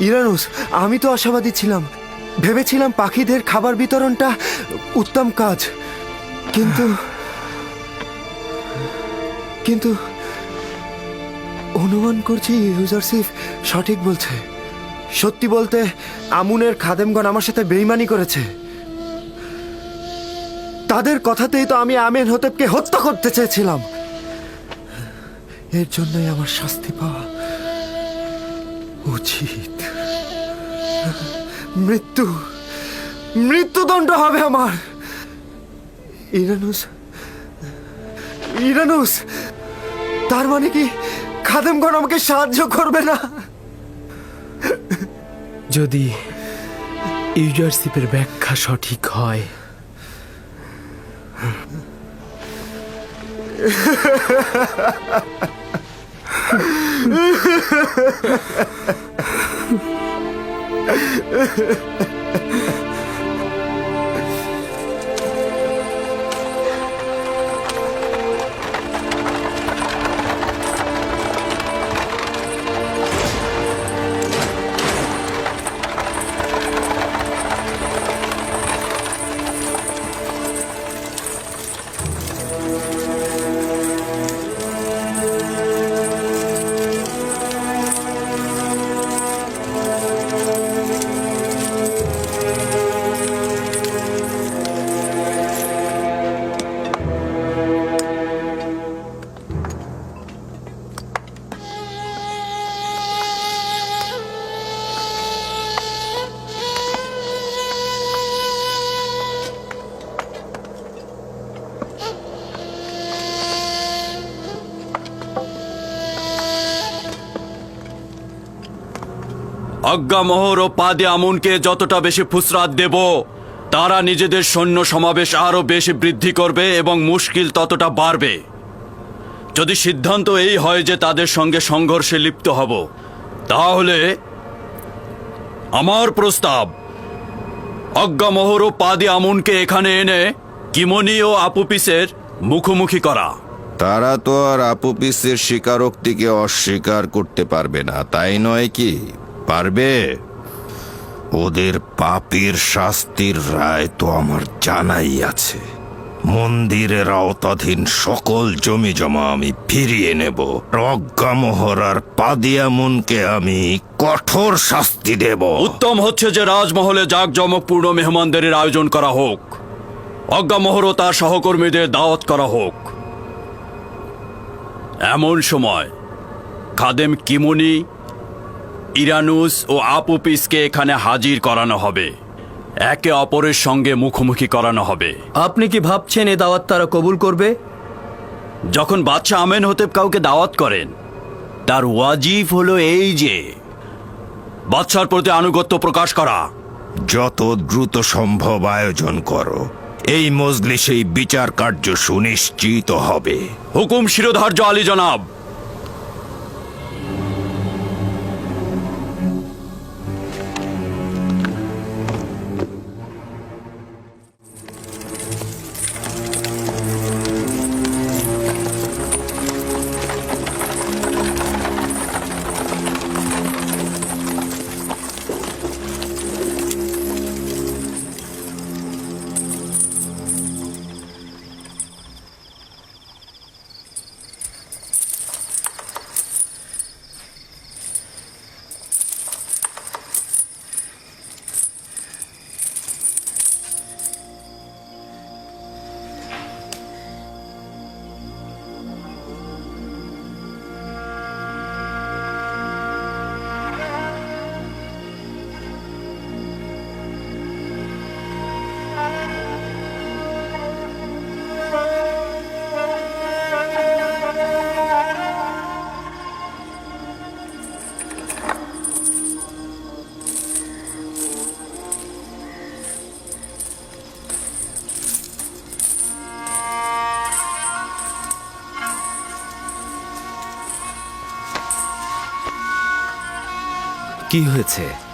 ইরানুস, আমি তো আশাবাদী ছিলাম। ভেবেছিলাম পাখিদের খাবার বিতরণটা উত্তম কাজ। কিন্তু কিন্তু অনুমান করছি ইউজারসিফ সঠিক বলছে। সত্যি বলতে, আমুনের খাদেমগণ আমার সাথে বেইমানি করেছে। তাদের কথাতেই তো আমি আমেন হতেবকে হত্যা করতে চেয়েছিলাম। এর জন্যই আমার শাস্তি পাওয়া উচিত। মৃত্যু মৃত্যুদণ্ড হবে আমার। ইরানুস ইরানুস তার মানে কি খাদেমগণ আমাকে সাহায্য করবে না? যদি ইউজারশিপের ব্যাখ্যা সঠিক হয়। 嗯呵呵呵呵呵呵呵呵呵呵 আজ্ঞামোহর ও পাদে আমুনকে যতটা বেশি ফুসরাত দেব, তারা নিজেদের সৈন্য সমাবেশ আরও বেশি বৃদ্ধি করবে এবং মুশকিল ততটা বাড়বে। যদি সিদ্ধান্ত এই হয় যে তাদের সঙ্গে সংঘর্ষে লিপ্ত হব, তাহলে আমার প্রস্তাব অজ্ঞামোহর ও পাদি আমুনকে এখানে এনে কিমনি ও আপুপিসের মুখোমুখি করা। তারা তো আর আপুপিসের স্বীকারোক্তিকে অস্বীকার করতে পারবে না, তাই নয় কি? পারবে? ওদের পাপের শাস্তির রায় তো আমার জানাই আছে। মন্দিরের আওতাধীন সকল জমি জমা আমি ফিরিয়ে নেব। প্রজ্ঞামোহর আর পাদিয়ামুনকে আমি কঠোর শাস্তি দেব। উত্তম হচ্ছে যে রাজমহলে জাঁকজমকপূর্ণ মেহমানদের আয়োজন করা হোক। অজ্ঞামোহর তার সহকর্মীদের দাওয়াত করা হোক। এমন সময় খাদেম কিমুনি ইরানুস ও আপুপিসকে এখানে হাজির করানো হবে। একে অপরের সঙ্গে মুখোমুখি করানো হবে। আপনি কি ভাবছেন এ দাওয়াত তারা কবুল করবে? যখন বাচ্চা আমেন হতে কাউকে দাওয়াত করেন তার ওয়াজিব হলো এই যে বাচ্চার প্রতি আনুগত্য প্রকাশ করা। যত দ্রুত সম্ভব আয়োজন করো। এই মজলিসেই বিচার কার্য সুনিশ্চিত হবে। হুকুম শিরোধার্য আলী জনাব। কি হয়েছে?